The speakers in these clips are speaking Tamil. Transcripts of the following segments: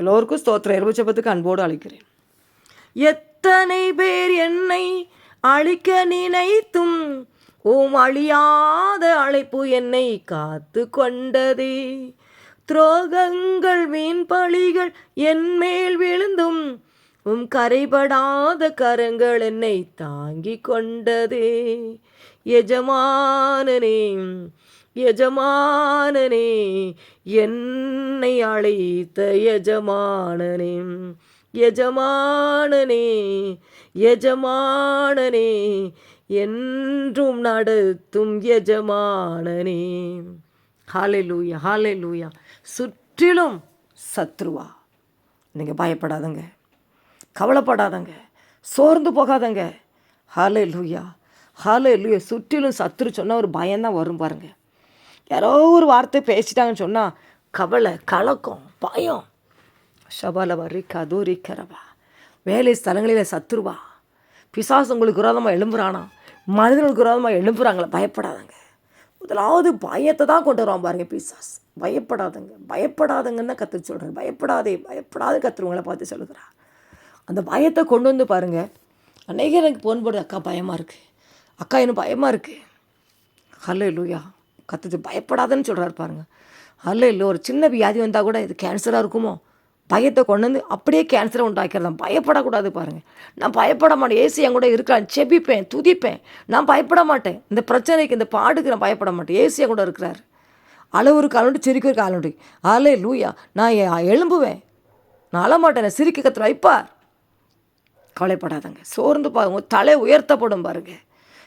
எல்லோருக்கும் ஸ்தோத்திர எருபச்சபத்துக்கு அன்போடு அழைக்கிறேன். எத்தனை பேர் என்னை அழிக்க நினைத்தும் ஓம் அழியாத அழைப்பு என்னை காத்து கொண்டதே. துரோகங்கள் வீண் பழிகள் என் மேல் விழுந்தும் உம் கரைபடாத கரங்கள் என்னை தாங்கிக் கொண்டதே. எஜமானனே எஜமானனே என்னை அழைத்த எஜமானனே எஜமானனே எஜமானனே என்றும் நடத்தும் எஜமானனே ஹாலே லூயா ஹாலே லூயா சுற்றிலும் சத்ருவா. நீங்கள் பயப்படாதங்க. கவலைப்படாதங்க. சோர்ந்து போகாதங்க. ஹாலே லூயா ஹாலே லூயா சுற்றிலும் சத்ரு சொன்னால் ஒரு பயம்தான் வரும் பாருங்கள் யாரோ ஒரு வார்த்தை பேசிட்டாங்கன்னு சொன்னால் கவலை கலக்கம் பயம். ஷபாலவா ரிக்கா கரவா வேலை ஸ்தலங்களில் சத்துருவா. பிசாசு உங்களுக்கு விரோதமாக எழும்புறானா? மனிதர்களுக்கு விரோதமாக எழும்புறாங்களே? பயப்படாதங்க. முதலாவது பயத்தை தான் கொண்டு வருவான் பாருங்க பிசாஸ் பயப்படாதங்க. பயப்படாதங்கன்னு தான் கற்று சொல்கிறேன் பயப்படாதே பயப்படாத கத்துருவங்களை பார்த்து சொல்லுகிறா. அந்த பயத்தை கொண்டு வந்து பாருங்கள் அநேகர் எனக்கு ஃபோன் போடுது. அக்கா பயமாக இருக்குது அக்கா எனக்கு பயமாக இருக்குது ஹலோ லூயா கத்துது. பயப்படாதன்னு சொல்கிறாரு பாருங்க. அல்ல இல்லை ஒரு சின்ன வியாதி வந்தால் கூட இது கேன்சராக இருக்குமோ? பயத்தை கொண்டு வந்து அப்படியே கேன்சரை உண்டாக்கிறதான் பயப்படக்கூடாது பாருங்கள் நான் பயப்பட மாட்டேன். ஏசி என் கூட இருக்கிறான் செபிப்பேன் துதிப்பேன். நான் பயப்பட மாட்டேன். இந்த பிரச்சனைக்கு இந்த பாடுக்கு நான் பயப்பட மாட்டேன். ஏசி என் கூட இருக்கிறார். அளவுக்கு சிரிக்க சிரிக்கிறதுக்கு ஆளுண்டு அலே லூயா நான் எழும்புவேன். நான் அழமாட்டேன். நான் சிரிக்க கற்று வைப்பார் கவலைப்படாதங்க. சோர்ந்து பாருங்க தலை உயர்த்தப்படும் பாருங்கள்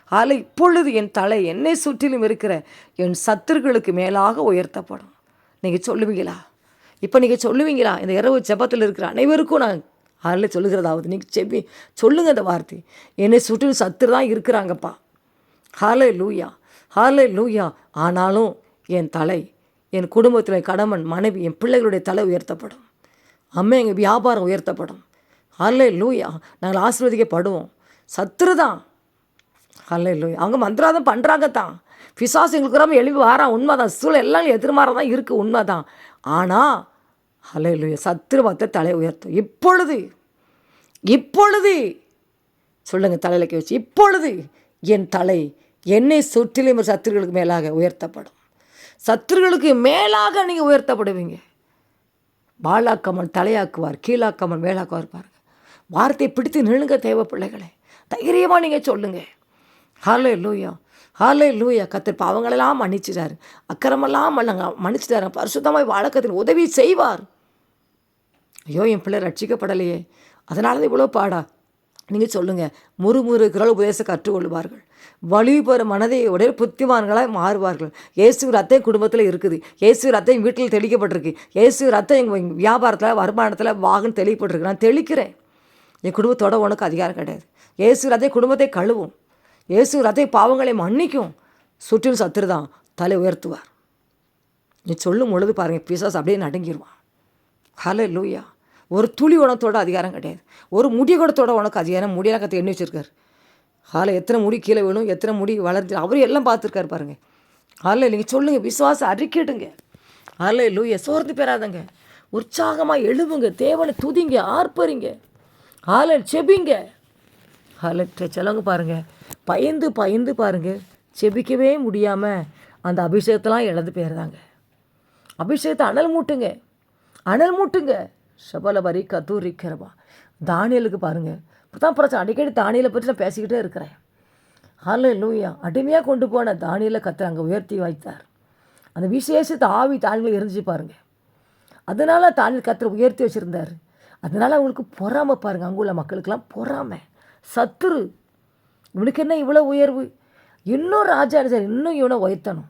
ஆலை இப்பொழுது என் தலை என்னை சுற்றிலும் இருக்கிற என் சத்துருக்களுக்கு மேலாக உயர்த்தப்படும். நீங்கள் சொல்லுவீங்களா? இப்போ நீங்கள் சொல்லுவீங்களா? இந்த இரவு செபத்தில் இருக்கிற அனைவருக்கும் நான் அதில் சொல்லுகிறதாவது நீங்கள் செப்பி சொல்லுங்கள் இந்த வார்த்தை. என்னை சுற்றிலும் சத்துரு தான் இருக்கிறாங்கப்பா. ஹாலே லூயா ஹாலே லூயா ஆனாலும் என் தலை என் குடும்பத்தில் கணவன் மனைவி என் பிள்ளைகளுடைய தலை உயர்த்தப்படும். அம்மா எங்கள் வியாபாரம் உயர்த்தப்படும். ஹாலே லூயா நாங்கள் ஆசீர்வதிக்கப்படுவோம். சத்துரு தான். ஹல்லே அவங்க மந்திராதம் பண்ணுறாங்க தான். பிசாசு எங்களுக்கு ரொம்ப எழுப்பி வாரான். உண்மை தான் சூழல் எல்லாம் எதிர்மாற தான் இருக்குது உண்மை தான் ஆனால் ஹல்லே லூயா சத்துரு மத்த தலை உயர்த்தும். இப்பொழுது இப்பொழுது சொல்லுங்கள் தலையில வச்சு. இப்பொழுது என் தலை என்னை சுற்றிலும் சத்துருகளுக்கு மேலாக உயர்த்தப்படும். சத்துருகளுக்கு மேலாக நீங்கள் உயர்த்தப்படுவீங்க. பாலாக்கமன் தலையாக்குவார் கீழாக்கமன் மேலாக்குவார் பாருங்கள் வார்த்தையை பிடித்து நிழுங்க தேவை பிள்ளைகளே. தைரியமாக நீங்கள் சொல்லுங்கள் ஹாலே லூயா ஹாலே லூயா கத்திர பாவங்களெல்லாம் மன்னிச்சிட்டாரு. அக்கிரமெல்லாம் மன்னங்க மன்னிச்சிட்டாரு. பரிசுத்தமாய் வாழக்கத்தின் உதவி செய்வார். ஐயோ என் பிள்ளை ரட்சிக்கப்படலையே. அதனால தான் இவ்வளோ பாடா நீங்கள் சொல்லுங்கள் முறுமுறுக்கிறோள் உபதேச கற்றுக்கொள்வார்கள். வலி பெற மனதை உடைய புத்திமான்களாக மாறுவார்கள். இயேசு ரத்தை குடும்பத்தில் இருக்குது. இயேசு ரத்தம் வீட்டில் தெளிக்கப்பட்டிருக்கு. இயேசு ரத்தம் எங்கள் வியாபாரத்தில் வருமானத்தில் வாகனம் தெளிக்கப்பட்டிருக்கு நான் தெளிக்கிறேன். என் குடும்பத்தோட உனக்கு அதிகாரம் கிடையாது. இயேசு ரத்தை குடும்பத்தை கழுவும். இயேசு ரத்தம் பாவங்களை மன்னிக்கும். சுற்றிலும் சத்துரு தான் தலை உயர்த்துவார். நீ சொல்லும் பொழுது பாருங்கள் பிசாஸ் அப்படியே நடுங்கிடுவான் ஹலோ லூயா ஒரு துளி உணத்தோட அதிகாரம் கிடையாது. ஒரு முடி குடத்தோட உனக்கு அதிகாரம் முடியெல்லாம் கற்று எண்ணி வச்சுருக்காரு. ஹாலை எத்தனை முடி கீழே வேணும் எத்தனை முடி வளர்ந்து அவரும் எல்லாம் பார்த்துருக்காரு பாருங்கள் ஹாலில் நீங்கள் சொல்லுங்கள் விசுவாசம் அறிக்கிடுங்க ஹாலே லூயா சோர்ந்து பெறாதங்க. உற்சாகமாக எழுவுங்க தேவனை துதிங்க ஆர்ப்பரிங்க. ஹாலை செபிங்க ஹாலை சிலவங்க பாருங்கள் பயந்து பயந்து பாருங்கள் செபிக்கவே முடியாமல் அந்த அபிஷேகத்தெலாம் இழந்து போயிடுறாங்க. அபிஷேகத்தை அனல் மூட்டுங்க. அனல் மூட்டுங்க. ஷபல வரி கத்தூரி தானியலுக்கு தானியலுக்கு இப்போ தான் பிரச்சனை அடிக்கடி தானியலை பற்றி நான் பேசிக்கிட்டே இருக்கிறேன். ஹலோ லூயா அடிமையாக கொண்டு போன தானியலை கத்தை அங்கே உயர்த்தி வைத்தார். அந்த விசேஷத்தை ஆவி தானியில் இருந்துச்சு பாருங்கள் அதனால தானியல் கத்தர் உயர்த்தி வச்சுருந்தார். அதனால் அவங்களுக்கு பொறாமை பாருங்கள் அங்கே உள்ள மக்களுக்கெல்லாம் பொறாமை. சத்துரு. இவனுக்கு என்ன இவ்வளோ உயர்வு? இன்னும் ராஜா சார் இன்னும் இவனை உயர்த்தணும்.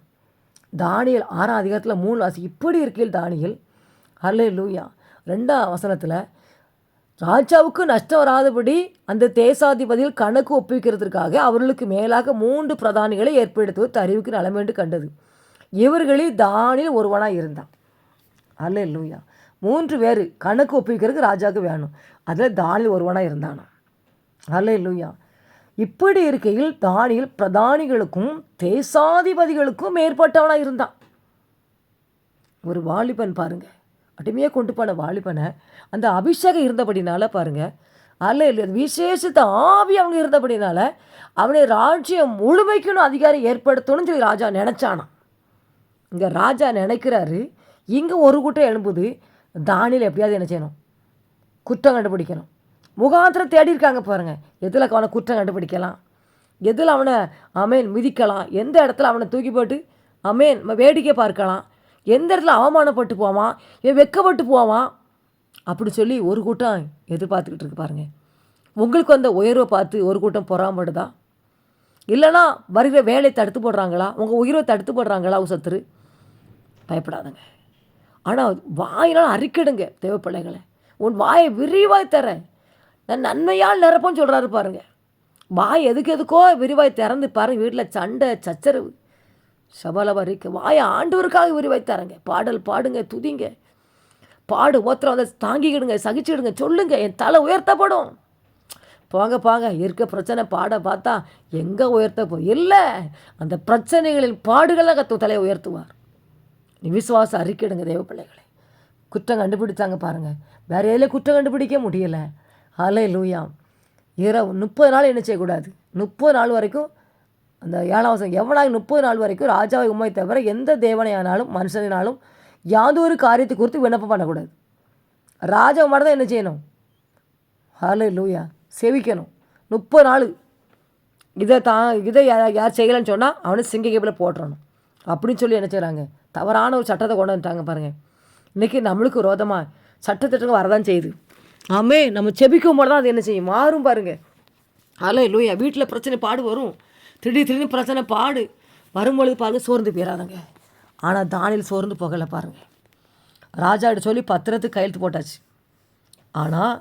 தானியல் ஆறாம் அதிகாரத்தில் மூணு வாசி இப்படி இருக்கையில் தானியல் அல்ல லூயா ரெண்டாம் வசனத்தில் ராஜாவுக்கு நஷ்டம் வராதபடி அந்த தேசாதிபதியில் கணக்கு ஒப்புவிக்கிறதுக்காக அவர்களுக்கு மேலாக மூன்று பிரதானிகளை ஏற்படுத்துவது அறிவுக்கு நலமேண்டு கண்டது. இவர்களில் தானியல் ஒருவனாக இருந்தான். அல்ல லூயா மூன்று பேர் கணக்கு ஒப்புவிக்கிறதுக்கு ராஜாவுக்கு வேணும். அதில் தானியல் ஒருவனாக இருந்தானா? அல்ல லூயா இப்படி இருக்கையில் தானியில் பிரதானிகளுக்கும் தேசாதிபதிகளுக்கும் மேற்பட்டவனாக இருந்தான். ஒரு வாலிபன் பாருங்க. அடிமையாக கொண்டு போன வாலிபனை அந்த அபிஷேகம் இருந்தபடினால பாருங்கள் அல்ல இல்லை விசேஷத்த ஆவி அவங்க இருந்தபடினால அவனை ராஜ்யம் முழுமைக்குன்னு அதிகாரம் ஏற்படுத்தணும்னு சொல்லி ராஜா நினச்சானான் இங்கே ராஜா நினைக்கிறாரு இங்கே ஒரு கூட்டம் எழும்புது தானியில் எப்படியாவது என்ன செய்யணும்? குற்றம் கண்டுபிடிக்கணும். முகாந்திரம் தேடி இருக்காங்க பாருங்கள் எதில் அவனை குற்றம் கண்டுபிடிக்கலாம்? எதில் அவனை அமேன் மிதிக்கலாம்? எந்த இடத்துல அவனை தூக்கி போட்டு அமேன் வேடிக்கை பார்க்கலாம்? எந்த இடத்துல அவமானப்பட்டு போவான்? இவன் வெக்கப்பட்டு போவான்? அப்படி சொல்லி ஒரு கூட்டம் எதிர்பார்த்துக்கிட்டு இருக்கு பாருங்கள் உங்களுக்கு வந்த உயர்வை பார்த்து ஒரு கூட்டம் பொறாமடுதா இல்லைனா வருகிற வேலையை தடுத்து போடுறாங்களா? உங்கள் உயிரை தடுத்து போடுறாங்களா சத்துரு? பயப்படாதங்க. ஆனால் வாயினால் அறிக்கிடுங்க தேவைப்பிள்ளைகளை. உன் வாயை விரிவாய் தரேன். நன்மையால் நிரப்போன்னு சொல்கிறாரு பாருங்க. வாய் எதுக்கு எதுக்கோ விரிவாய் திறந்து பாருங்க வீட்டில் சண்டை சச்சரவு. சபலமாக இருக்கு. வாயை ஆண்டவருக்காக விரிவாய் தரேங்க. பாடல் பாடுங்க துதிங்க. பாடு ஓத்திரம் அதை தாங்கிக்கிடுங்க சகிச்சுக்கிடுங்க சொல்லுங்க. என் தலை உயர்த்தப்படும். போங்க போங்க. இருக்க பிரச்சனை பாட பார்த்தா எங்கே உயர்த்த போ? இல்லை அந்த பிரச்சனைகளின் பாடுகளை கத்து தலையை உயர்த்துவார். நீ விசுவாசம் அறிக்கிடுங்க தேவ பிள்ளைகளை. குற்றம் கண்டுபிடிச்சாங்க பாருங்கள் வேற எதில் குற்றம் கண்டுபிடிக்க முடியல? அலை லூயாம் இரவு முப்பது நாள் என்ன செய்யக்கூடாது? முப்பது நாள் வரைக்கும் அந்த ஏழாம் வருஷம் முப்பது நாள் வரைக்கும் ராஜாவை உண்மை தவிர எந்த தேவனையானாலும் மனுஷனாலும் யாதொரு காரியத்தை குறித்து விண்ணப்பம் பண்ணக்கூடாது. ராஜா மட்டும் தான் என்ன செய்யணும்? ஹலோ லூயா செவிக்கணும். முப்பது நாள். இதை தான் இதை யார் யார் செய்யலைன்னு சொன்னால் அவனை சிங்க கேப்பில் போட்டுறணும். அப்படின்னு சொல்லி என்ன செய்கிறாங்க தவறான ஒரு சட்டத்தை கொண்டு வந்துட்டாங்க பாருங்கள் இன்றைக்கி நம்மளுக்கு ரோதமாக சட்டத்திட்டங்கள் வரதான் செய்யுது. ஆமே நம்ம செபிக்கும் போது தான் அது என்ன செய்யும்? மாறும் பாருங்கள் ஹலோ லூயா வீட்டில் பிரச்சனை பாடு வரும். திடீர் திடீர்னு பிரச்சனை பாடு. வரும்பொழுது பாருங்க சோர்ந்து போயிடாதங்க ஆனால் தானியில் சோர்ந்து போகலை பாருங்கள் ராஜாட்ட சொல்லி பத்திரத்துக்கு கையெழுத்து போட்டாச்சு. ஆனால்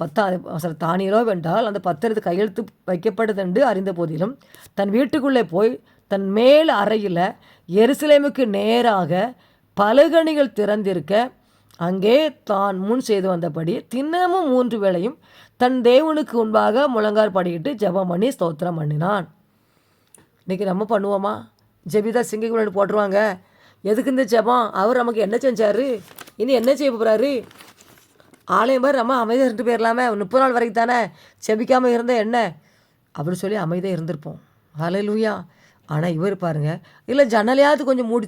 பத்தா அவசர தானியலோ வென்றால் அந்த பத்திரத்து கையெழுத்து வைக்கப்படுதென்று அறிந்த போதிலும் தன் வீட்டுக்குள்ளே போய் தன் மேல் அறையில் எருசலேமுக்கு நேராக பலகணிகள் திறந்திருக்க அங்கே தான் முன் செய்து வந்தபடி தினமும் மூன்று வேளையும் தன் தேவனுக்கு முன்பாக முழங்கார் படிக்கிட்டு ஜெபம் பண்ணி ஸ்தோத்திரம் பண்ணினான். இன்றைக்கி நம்ம பண்ணுவோமா? ஜெபிதா சிங்கிக்குள்ள போட்டுருவாங்க. எதுக்கு இந்த ஜெபம்? அவர் நமக்கு என்ன செஞ்சார்? இனி என்ன செய்ய போகிறாரு ஆலயம் மாதிரி நம்ம அமைதியாக இருந்துட்டு போயிடலாமே முப்பது நாள் வரைக்கும் தானே? செபிக்காமல் இருந்தால் என்ன? அப்படின்னு சொல்லி அமைதியாக இருந்திருப்போம். அலையிலூயா ஆனால் இவர் பாருங்கள் இல்லை ஜன்னலையாவது கொஞ்சம் மூடி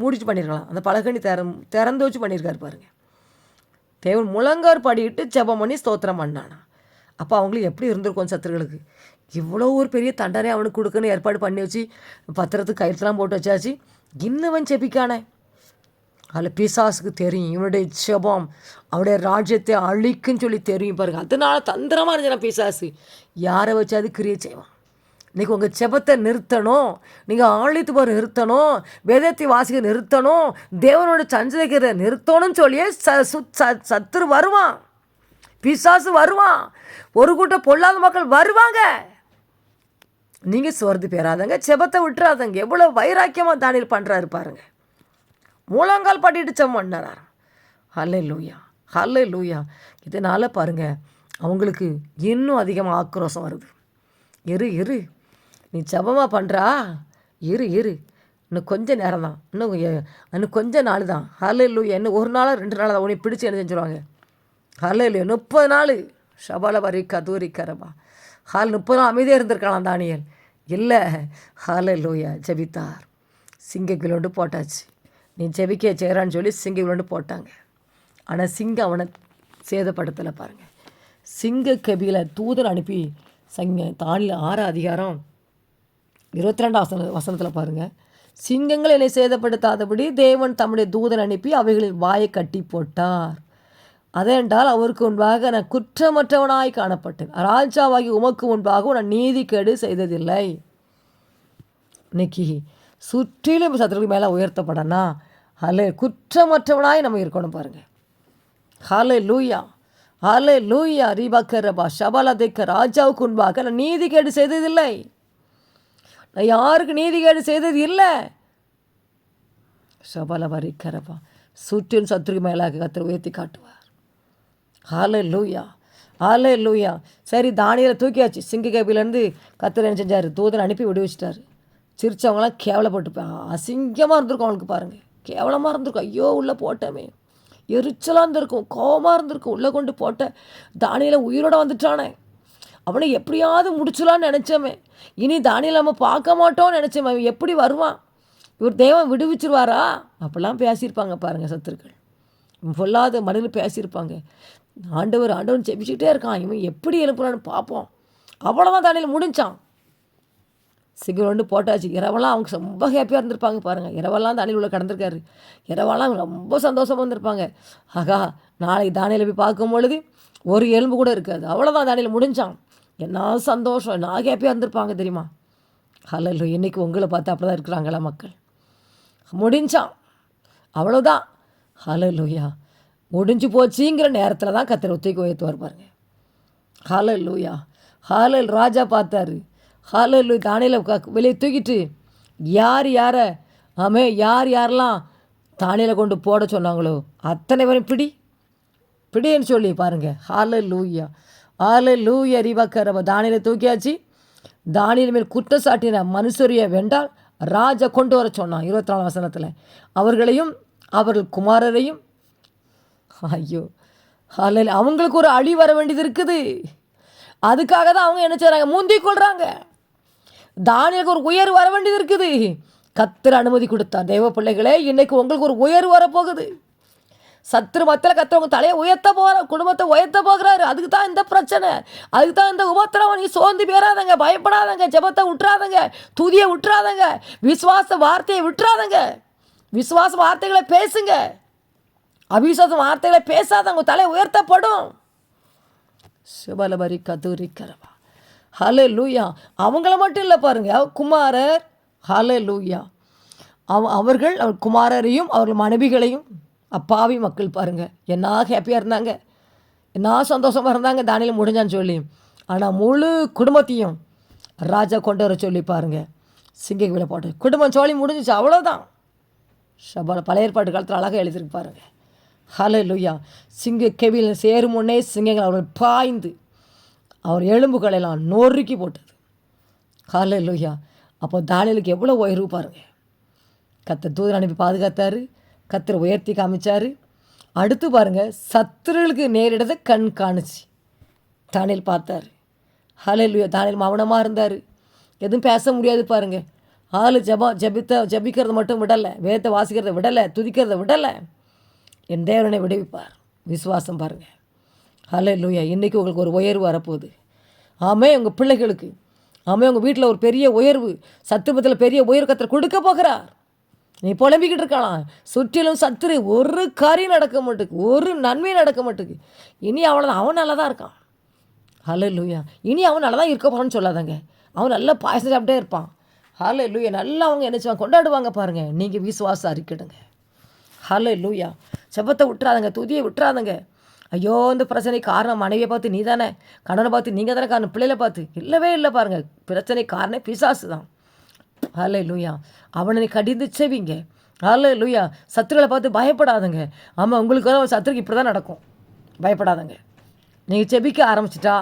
மூடிட்டு பண்ணியிருக்கலாம் அந்த பலகனி திற திறந்து வச்சு பண்ணியிருக்காரு பாருங்க. தேவன் முழங்கார் படிக்கிட்டு ஜெபம் பண்ணி ஸ்தோத்திரம் பண்ணானா. அப்போ அவங்களுக்கு எப்படி இருந்திருக்கும் சத்துருகளுக்கு இவ்வளோ ஒரு பெரிய தண்டனை அவனுக்கு கொடுக்குன்னு ஏற்பாடு பண்ணி வச்சு பத்திரத்துக்கு கயிறுலாம் போட்டு வச்சாச்சு. இன்னவன் செபிக்கானே அதில் பிசாசுக்கு தெரியும் இவனுடைய ஜெபம் அவனுடைய ராஜ்யத்தை அழிக்குன்னு சொல்லி தெரியும் பாருங்க. அதனால தந்திரமாக இருந்துச்சுன்னா பிசாசு. யாரை வச்சு அது கிரியை செய்வான்? இன்றைக்கி உங்கள் செபத்தை நிறுத்தணும். நீங்கள் ஆழித்து போகிற நிறுத்தணும். வேதத்தை வாசிக்க நிறுத்தணும். தேவனோட சஞ்சரிக்கிறத நிறுத்தணும்னு சொல்லியே ச சு சத்துரு வருவான். பிசாசு வருவான். ஒரு கூட்டம் பொல்லாத மக்கள் வருவாங்க. நீங்கள் சோர்ந்து பெறாதங்க செபத்தை விட்டுறாதங்க. எவ்வளோ வைராக்கியமாக தானியல் பண்ணுறாரு பாருங்க. மூலங்கால் பாட்டிட்டு செம் பண்ணார் ஹல்லே லூயா ஹல்லே லூயா இதனால் பாருங்கள் அவங்களுக்கு இன்னும் அதிகமாக ஆக்ரோஷம் வருது. எரு இரு. நீ ஜபமாக பண்ணுறா இரு இரு. இன்னும் கொஞ்சம் நேரம் தான் இன்னும் இன்னும் கொஞ்ச நாள் தான் ஹல்லே லூயா இன்னும் ஒரு நாள் ரெண்டு நாள் தான். உன்னை பிடிச்சி என்ன செஞ்சுருவாங்க ஹல்லே லூயா முப்பது நாள். ஷபால வரி கதூரி கரபா. ஹால் முப்பது நாள் அமைதியாக இருந்திருக்கலாம் தானியல். இல்லை. ஹாலே லூயா ஜெபித்தார். சிங்க கிலோண்டு போட்டாச்சு. நீ ஜெபிக்க செய்கிறான்னு சொல்லி சிங்க கிலோண்டு போட்டாங்க. ஆனால் சிங்கம் அவனை சேதப்படுத்தலை பாருங்கள் சிங்க கபியில் தூதர் அனுப்பி சங்க தானியில் ஆறு அதிகாரம் இருபத்தி ரெண்டாம் வசன வசனத்தில் பாருங்கள் சிங்கங்கள் என்னை சேதப்படுத்தாதபடி தேவன் தம்முடைய தூதன் அனுப்பி அவைகளின் வாயை கட்டி போட்டார். அதென்றால் அவருக்கு முன்பாக நான் குற்றமற்றவனாய் காணப்பட்டேன். ராஜாவாகி உமக்கு முன்பாகவும் நான் நீதிக்கேடு செய்ததில்லை. இன்னைக்கு சுற்றிலும் சத்துருக்கு மேலே உயர்த்தப்படனா? அல்ல குற்றமற்றவனாய் நம்ம இருக்கணும் பாருங்கள் ஹலே லூயா ஹலே லூயா ரீபாக்கரபா ஷபலதைக்க ராஜாவுக்கு முன்பாக நான் நீதிக்கேடு செய்ததில்லை. நான் யாருக்கு நீதிகேடு செய்தது இல்லை? சபல வரிக்கரப்பா சுற்றின் சத்துருக்கு மேலாக கத்திர உயர்த்தி காட்டுவார். ஹாலே லூயா ஹாலே லூயா சரி தானியில் தூக்கியாச்சு. சிங்க கேபிலேருந்து கத்திர என்ன செஞ்சார்? தூதன் அனுப்பி விடுவிச்சிட்டாரு சிரிச்சவங்களாம் கேவலப்பட்டுப்பேன் அசிங்கமாக இருந்திருக்கும் அவனுக்கு பாருங்கள் கேவலமாக இருந்திருக்கும். ஐயோ உள்ளே போட்டோமே. எரிச்சலாக இருந்திருக்கும். கோபமாக இருந்திருக்கும். உள்ளே கொண்டு போட்ட தானியில் உயிரோட வந்துட்டானே. அவனை எப்படியாவது முடிச்சலான்னு நினச்சோமே இனி தானியில் நம்ம பார்க்க மாட்டோம்னு நினச்சோமே அவன் எப்படி வருவான்? இவர் தெய்வம் விடுவிச்சிருவாரா? அப்படிலாம் பேசியிருப்பாங்க பாருங்கள் சத்துருக்கள். பொல்லாத மனிதர்கள் பேசியிருப்பாங்க. ஆண்டவர் ஆண்டவர் செபிச்சுக்கிட்டே இருக்கான். இவன் எப்படி எழுப்புறான்னு பார்ப்போம். அவ்வளோதான் தானியில் முடிஞ்சான். சிகரெண்டு போட்டாச்சு. இரவெல்லாம் அவங்க ரொம்ப ஹாப்பியாக இருந்திருப்பாங்க பாருங்கள் இரவெல்லாம் தானியில் உள்ள கடந்திருக்காரு. இரவெல்லாம் ரொம்ப சந்தோஷமாக இருந்திருப்பாங்க ஆகா நாளைக்கு தானியில் போய் பார்க்கும் பொழுது ஒரு எலும்பு கூட இருக்காது. அவ்வளோதான் தானியில் முடிஞ்சான். என்ன சந்தோஷம் என்ன ஹாப்பியாக இருந்திருப்பாங்க தெரியுமா? ஹலோ இன்றைக்கி உங்களை பார்த்து அப்படி தான் இருக்கிறாங்களா மக்கள்? முடிஞ்சான். அவ்வளோதான் ஹலோ லூயா முடிஞ்சு போச்சுங்கிற நேரத்தில் தான் கத்திர ஒத்திக்கு உயர்த்துவார் பாருங்க. ஹாலல் லூயா ஹாலல் ராஜா பார்த்தாரு. ஹாலல் தானியில் வெளியே தூக்கிட்டு யார் யாரை? ஆமே யார் யாரெல்லாம் தானியில் கொண்டு போட சொன்னாங்களோ அத்தனை பேரும் பிடி. பிடின்னு சொல்லி பாருங்கள் ஹாலல் லூயா ஹால லூய ரிவாக்கரவ தானியில் தூக்கியாச்சு. தானியல் மேல் குற்றச்சாட்டின மனுஷரிய வென்றால் ராஜா கொண்டு வர சொன்னான் இருபத்தி நாலு வசனத்தில். அவர்களையும் அவர்கள் குமாரரையும் ஐயோ அல்ல அவங்களுக்கு ஒரு அழி வர வேண்டியது இருக்குது. அதுக்காக தான் அவங்க என்ன செய்கிறாங்க முந்தி கொள்கிறாங்க தானியலுக்கு ஒரு உயர்வு வர வேண்டியது இருக்குது. கத்திர அனுமதி கொடுத்தா தெய்வ பிள்ளைகளே இன்னைக்கு உங்களுக்கு ஒரு உயர்வு வரப்போகுது. சத்துரு மத்தியில் கத்துறவங்க தலையை உயர்த்த போகிற குடும்பத்தை உயர்த்த போகிறாரு. அதுக்கு தான் இந்த பிரச்சனை. அதுக்கு தான் இந்த உபத்திரவம். நீ சோர்ந்து பேராதங்க பயப்படாதங்க ஜெபத்தை விட்டுறாதங்க துதியை விட்டுறாதங்க விசுவாச வார்த்தையை விட்டுறாதங்க விசுவாச வார்த்தைகளை பேசுங்க. அவிசுவாச வார்த்தைகளை பேசாதவங்க தலை உயர்த்தப்படும். சிவலபரி கதுரிக்கிறவா ஹலே லூயா அவங்கள மட்டும் இல்லை பாருங்க. குமாரர். ஹலே லூயா அவ அவர்கள் அவர் குமாரரையும் அவர்கள் மனைவிகளையும் அப்பாவி மக்கள் பாருங்கள் என்ன ஹாப்பியாக இருந்தாங்க. என்ன சந்தோஷமாக இருந்தாங்க தானியில் முடிஞ்சான்னு சொல்லி. ஆனால் முழு குடும்பத்தையும் ராஜா கொண்டு வர சொல்லி பாருங்கள் சிங்கக்கு விட போட்டு. குடும்பம் சோழி முடிஞ்சிச்சு அவ்வளோதான் ஷபால பழைய ஏற்பாட்டு காலத்தில் அழகாக எழுதியிருக்கு பாருங்கள் ஹலோ லுய்யா சிங்க கெவியில் சேரும் முன்னே சிங்கங்கள் அவர்கள் பாய்ந்து அவர் எலும்புகளெல்லாம் நொறுக்கி போட்டது. ஹலோ லுய்யா அப்போ தானியலுக்கு எவ்வளோ உயர்வு பாருங்கள் கத்த தூதர் அனுப்பி பாதுகாத்தாரு. கத்திர உயர்த்தி காமிச்சார். அடுத்து பாருங்கள் சத்துருளுக்கு நேரிடத கண் காணுச்சு. தானியல் பார்த்தாரு. ஹலே லுய்யா தானியல் மௌனமாக இருந்தார். எதுவும் பேச முடியாது பாருங்கள் ஆள் ஜபா ஜபித்த ஜபிக்கிறத மட்டும் விடலை. வேதத்தை வாசிக்கிறத விடலை துதிக்கிறத விடலை. என் தேவனை விடுவிப்பார். விசுவாசம் பாருங்கள் ஹலோ லூயா இன்றைக்கி உங்களுக்கு ஒரு உயர்வு வரப்போகுது. ஆமே உங்கள் பிள்ளைகளுக்கு. ஆமே உங்கள் வீட்டில் ஒரு பெரிய உயர்வு. சத்துவத்தில் பெரிய உயர்வு கத்தர் கொடுக்க போகிறார். நீ புலம்பிக்கிட்டு இருக்கலாம். சுற்றிலும் சத்துரு ஒரு காரியம் நடக்க மாட்டுக்கு ஒரு நன்மையும் நடக்க மாட்டுக்கு. இனி அவ்வளோதான் அவன் நல்லா தான் இருக்கான். ஹலோ லூயா இனி அவன் நல்லா தான் இருக்க போகிறான்னு சொல்லாதங்க. அவன் நல்லா பாயசம் சாப்பிட்டே இருப்பான். ஹலோ லூயா நல்லா அவங்க என்ன கொண்டாடுவாங்க பாருங்கள் நீங்கள் விசுவாசம் அறிக்கிடுங்க. ஹலோ லூயா செபத்தை விட்டுறாதங்க. துதியை விட்டுறாதங்க. ஐயோ இந்த பிரச்சனை காரணம் மனைவியை பார்த்து நீ தானே கணவனை பார்த்து நீங்கள் தானே காரணம். பிள்ளைகளை பார்த்து. இல்லவே இல்லை பாருங்கள் பிரச்சனை காரணம் பிசாசு தான் ஹலே லூயா அவனை நீ கடிந்து செவிங்க. ஹலே லூயா சத்துருகளை பார்த்து பயப்படாதங்க. ஆமாம் உங்களுக்கு வர சத்துருக்கு இப்படி தான் நடக்கும். பயப்படாதங்க. நீங்கள் செபிக்க ஆரம்பிச்சிட்டா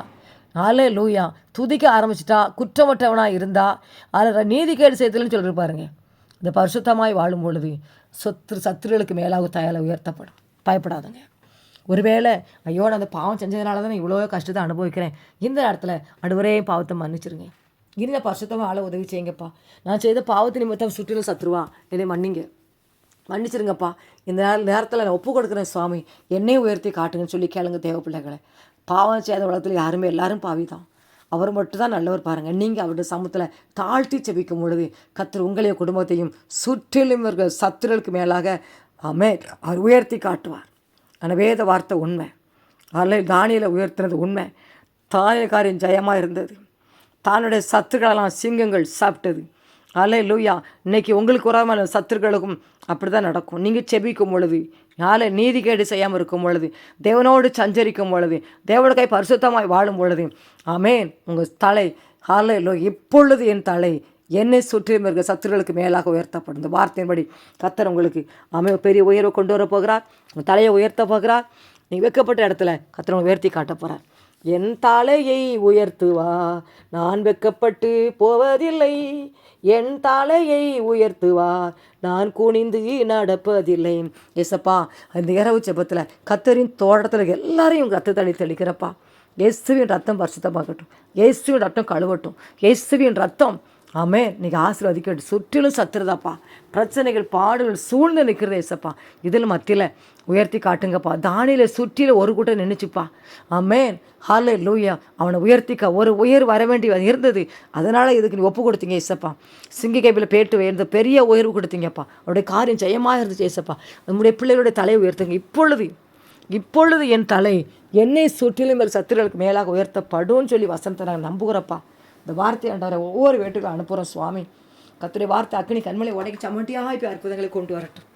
ஹலே லூயா துதிக்க ஆரம்பிச்சிட்டா குற்றமற்றவனாக இருந்தா அதில் நீதிக்கேடு செய்தலன்னு சொல்லிட்டு பாருங்க. இந்த பரிசுத்தமாய் வாழும் பொழுது சொத்து சத்துருகளுக்கு மேலாக தயால உயர்த்தப்படும். பயப்படாதங்க. ஒருவேளை ஐயோ நான் அந்த பாவம் செஞ்சதுனால தான் நான் இவ்வளோ கஷ்டத்தை அனுபவிக்கிறேன். இந்த நேரத்தில் அடுவரே பாவத்தை மன்னிச்சிருங்க. இருந்த பரிசுத்தமாக ஆள உதவி செய்யுங்கப்பா. நான் செய்த பாவத்து நிமித்தம் சுற்றிலும் சத்துருவா. என்னை மன்னிங்க. மன்னிச்சிருங்கப்பா. இந்த நேரத்தில் நான் ஒப்பு கொடுக்குறேன் சுவாமி. என்னையும் உயர்த்தி காட்டுங்கன்னு சொல்லி கேளுங்க தேவ பிள்ளைகளை. பாவம் செய்த உலகத்தில் யாருமே எல்லாரும் பாவி தான் அவர் மட்டும் தான் நல்லவர் பாருங்கள் நீங்கள் அவருடைய சமூகத்தில் தாழ்த்தி செபிக்கும் பொழுது கத்தர் உங்களைய குடும்பத்தையும் சுற்றிலும் இருக்கிற சத்துருளுக்கு மேலாக அமே அவர் உயர்த்தி காட்டுவார். ஆனால் வேத வார்த்தை உண்மை. அதில் தானியில் உயர்த்தினது உண்மை. தாய காரியம் ஜெயமாக இருந்தது. தானுடைய சத்துக்களெல்லாம் சிங்கங்கள் சாப்பிட்டது. அலே லூயா இன்னைக்கு உங்களுக்கு உறவான சத்துருக்களுக்கும் அப்படி தான் நடக்கும். நீங்கள் செபிக்கும் பொழுது யாரை நீதிகேடு செய்யாமல் இருக்கும் பொழுது தேவனோடு சஞ்சரிக்கும் பொழுது தேவனோட கை பரிசுத்தமாய் வாழும் பொழுது ஆமேன். உங்கள் தலை ஹாலே லோ இப்பொழுது என் தலை என்னை சுற்றியும் இருக்க சத்துருகளுக்கு மேலாக உயர்த்தப்படும் இந்த வார்த்தையின்படி கத்தர் உங்களுக்கு அமை பெரிய உயர்வை கொண்டு வர போகிறார். உங்கள் தலையை உயர்த்த போகிறார். நீங்கள் வைக்கப்பட்ட இடத்துல கத்தர் உயர்த்தி காட்ட போகிறார் என் தலையை உயர்த்துவா நான் வெக்கப்பட்டு போவதில்லை. என் தலையை உயர்த்துவா நான் குனிந்து நடப்பதில்லை. ஏசப்பா அந்த இரவு செப்பத்தில் கத்தரின் தோட்டத்தில் எல்லாரையும் ரத்த தண்ணி தெளிக்கிறப்பா. இயேசுவின் ரத்தம் பரிசுத்தமாகட்டும். இயேசுவின் ரத்தம் கழுவட்டும். இயேசுவின் ரத்தம் ஆமே நீங்கள் ஆசீர்வதிக்கட்டும் சுற்றிலும் சத்துருதாப்பா. பிரச்சனைகள் பாடுகள் சூழ்ந்து நிற்கிறது ஏசப்பா. இதில் மத்தியில் உயர்த்தி காட்டுங்கப்பா. தானியில் சுற்றில ஒரு கூட்டம் நின்றுச்சுப்பா ஆமேன். ஹாலே லூயா அவனை உயர்த்திக்க ஒரு உயர் வர வேண்டி இருந்தது. அதனால் இதுக்கு நீ ஒப்பு கொடுத்தீங்க ஏசப்பா. சிங்கி கைப்பில் பேட்டு உயர்ந்த பெரிய உயர்வு கொடுத்தீங்கப்பா. அவருடைய காரியம் ஜெயமாக இருந்துச்சு ஏசப்பா. நம்முடைய பிள்ளைகளுடைய தலையை உயர்த்துங்க. இப்பொழுது இப்பொழுது என் தலை என்னை சுற்றிலும் மேல் சத்துருகளுக்கு மேலாக உயர்த்தப்படும்னு சொல்லி வசனத்தை நாங்கள் நம்புகிறப்பா இந்த வார்த்தை ஆண்டவரை ஒவ்வொரு வீட்டுக்கும் அனுப்புகிறோம் சுவாமி. கத்துடைய வார்த்தை அக்னி கண்மலை உடைக்கி சமட்டியாக இப்போ அற்புதங்களை கொண்டு வரட்டும்.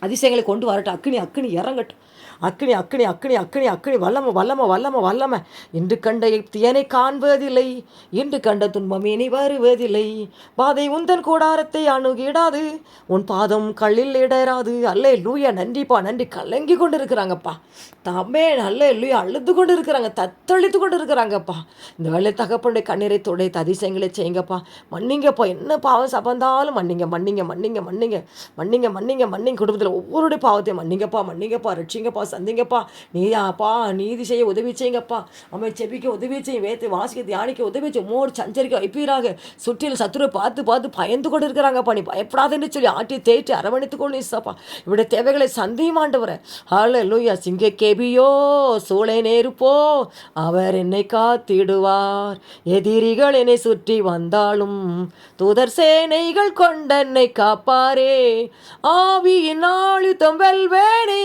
அதிசயங்களை கொண்டு வரட்டும். அக்னி அக்னி இறங்கட்டும். அக்னி அக்னி அக்னி அக்னி அக்னி வல்லம வல்லம வல்லம வல்லம. இன்று கண்ட தியனை காண்பதில்லை. இன்று கண்ட துன்பம் இனி வருவதில்லை. பாதை உந்தன் கூடாரத்தை அணுகிடாது. உன் பாதம் கல்லில் இடராது. அல்லே லூயா நன்றிப்பா நன்றி. கலங்கி கொண்டு இருக்கிறாங்கப்பா தம்மே நல்ல லூயா அழுது கொண்டு இருக்கிறாங்க தத்தளித்து கொண்டு இருக்கிறாங்கப்பா இந்த வேலை தகப்பனுடைய கண்ணீரை துடைத்து அதிசயங்களை செய்யுங்கப்பா. மன்னிங்கப்பா. என்ன பாவம் சபந்தாலும் மன்னிங்க மன்னிங்க மன்னிங்க மன்னிங்க மன்னிங்க மன்னிங்க மன்னிங்க. குடும்பத்தில் ஒவ்வொருடைய பாவத்தையும் மன்னிங்கப்பா மன்னிங்கப்பா ரட்சிங்கப்பா சந்திங்கப்பா நீதாப்பா நீதி செய்ய உதவி செய்யுங்கப்பா. அம்மை செபிக்க உதவி செய்யும் வேத்து வாசிக்க தியானிக்க உதவி செய்யும் மோர் சஞ்சரிக்க வைப்பீராக. சுற்றில் சத்துருவை பார்த்து பார்த்து பயந்து கொண்டு இருக்கிறாங்கப்பா நீ பயப்படாதுன்னு சொல்லி ஆட்டி தேய்ட்டு அரவணைத்து கொண்டு சாப்பா இவருடைய தேவைகளை சந்தியுமாண்டவரை ஹால லூயா சிங்க கேபியோ சூளை நேருப்போ அவர் என்னை காத்திடுவார். எதிரிகள் என்னை சுற்றி வந்தாலும் தூதர் சேனைகள் கொண்டென்னை காப்பாரே. ஆவியின் ஆயுதம் வெல்வேனே.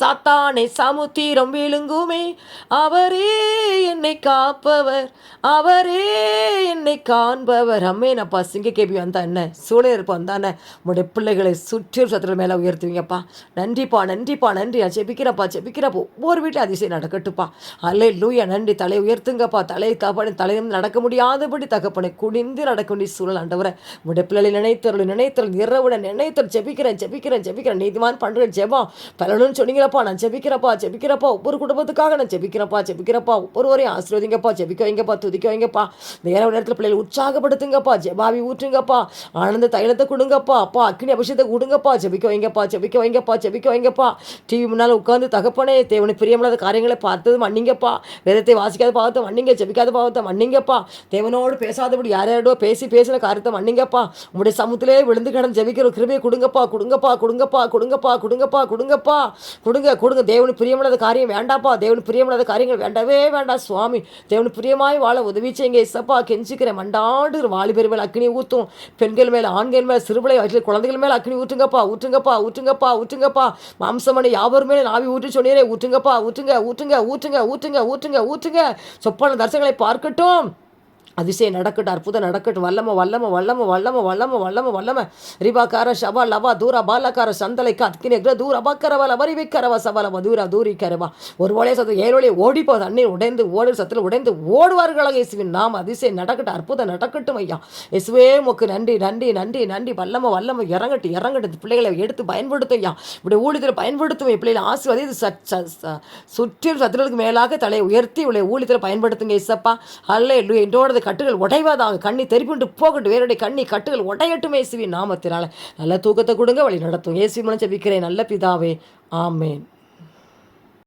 சாத்தானை சமுத்திரம் விழுங்குமே. அவரே என்னை காப்பவர். அவரே என்னை காண்பவர். அம்மேனப்பா சிங்க கேபி வந்தா என்ன சூழலிருப்பு வந்தானே. உங்களுடைய பிள்ளைகளை சுற்றி சத்திர மேலே உயர்த்துவீங்கப்பா. நன்றிப்பா நன்றிப்பா நன்றி. நான் செபிக்கிறப்பா செபிக்கிறப்பா ஒவ்வொரு வீட்டில் அதிசயம் நடக்கட்டுப்பா அல்லே லூயா நன்றி. தலை உயர்த்துங்கப்பா. தலை தகப்பனை தலையும் நடக்க முடியாதபடி தகப்பனை குனிந்து நடக்க வேண்டிய சூழல் ஆண்டவரை. உங்களுடைய பிள்ளைகளை நினைத்தவர்கள் நினைத்தவர்கள் இரவுடன் நினைத்தருள் ஜெபிக்கிறேன் ஜெபிக்கிறேன் ஜெபிக்கிறேன். நீதிமான் பண்ணுறேன் ஜெபம். பலனும் சொன்னீங்களப்பா நான் ஜெபிக்கிறப்பா ஜெபிக்கிறப்பா ஒவ்வொரு குடும்பத்துக்காக நான் ஜெபிக்கிறப்பா ஜெபிக்கிறப்பா ஒவ்வொருவரையும் ஆசீர்வதிங்கப்பா ஜெபிக்க வைங்கப்பா துதிக்க வைங்கப்பா. இந்த நேரத்தில் பிள்ளைகளை உற்சாகப்படுத்துங்கப்பா ஜெபாவி ஊற்றுங்கப்பா. ஆனந்த தைலத்தை கொடுங்கப்பா அப்பா அக்னி அபிஷேகத்தை கொடுங்கப்பா ஜெபிக்க வைங்கப்பா ஜெபிக்க வைங்கப்பா ஜெபிக்க வைங்கப்பா. டிவி முன்னால் உட்காந்து தகப்பனே தேவனை பிரியமில்லாத காரியங்களை பார்த்தது மன்னிங்கப்பா. வேதத்தை வாசிக்காத பாவத்தை மன்னிங்க ஜெபிக்காத பாவத்தை மன்னிங்கப்பா. தேவனோடு பேசாதபடி யார் யாரோட பேசி பேசின காரியத்தை மன்னிங்கப்பா. உங்களுடைய சமூகத்திலே விழுந்து கிடந்து ஜெபிக்கிற கிருபையை கொடுங்கப்பா கொடுங்கப்பா கொடுங்கப்பா கொடுங்கப்பா கொடுங்கப்பா கொடுங்கப்பா. கொடுங்க கொடுங்க. தேவனு பிரியமில்லாத காரியம் வேண்டாப்பா. தேவனு பிரியமில்லாத காரியங்கள் வேண்டவே வேண்டாம் சுவாமி. தேவனு பிரியமாய் வாழ உதவி செய்யுங்க இசப்பா கெஞ்சிக்கிறேன். மண்டாண்டு வாலிபர் மேலே அக்னி ஊற்றும் பெண்கள் மேலே ஆண்கள் மேலே சிறுபிள்ளை வயிற்றில் குழந்தைகள் மேலே அக்னி ஊற்றுங்கப்பா ஊற்றுங்கப்பா ஊற்றுங்கப்பா ஊற்றுங்கப்பா. மாம்சமனை யாவர் மேலே நாவி ஊற்றி சொன்னீரே ஊற்றுங்கப்பா ஊற்றுங்க ஊற்றுங்க ஊற்றுங்க ஊற்றுங்க ஊற்றுங்க ஊற்றுங்க. சொப்பான தரிசனங்களை பார்க்கட்டும். அதிசயம் நடக்கட்டும் அற்புதம் நடக்கட்டும் வல்லம வல்லம வல்லம வல்லம வல்லம வல்லம வல்லம. ரிபாக்கார ஷபா லபா தூர பாலக்கார சந்தலை கத்கினே தூர அபக்கரவல வரிவிக்கரவ சபல தூர தூரிக்கரவா ஒரு வழியே சத்து ஏழு ஏழொழி ஓடிப்போ தண்ணீர் உடைந்து ஓடு சத்தில் உடைந்து ஓடுவார்களாக இயேசுவின் நாம். அதிசயம் நடக்கட்டும் அற்புதம் நடக்கட்டும் ஐயா. இயேசுவே உமக்கு நன்றி நன்றி நன்றி நன்றி. வல்லம வல்லம இறங்கட்டு இறங்கட்டு. பிள்ளைகளை எடுத்து பயன்படுத்தும் ஐயா. இப்படி ஊழியத்தில் பயன்படுத்தும் பிள்ளைகளை ஆசீர்வதி. சுற்றில் சத்துகளுக்கு மேலாக தலையை உயர்த்தி இவளை ஊழியத்தில் பயன்படுத்துங்க இசப்பா அல்ல என்னோடது கட்டுகள் உடைவதாக கண்ணி தெரிப்புண்டு போகட்டும் வேறுடைய கண்ணி கட்டுகள் உடையட்டும் இயேசுவின் நாமத்தினால. நல்ல தூக்கத்தை கொடுங்க வழி நடத்தும். இயேசு மூலம் விற்கிறேன் நல்ல பிதாவே. ஆமேன்.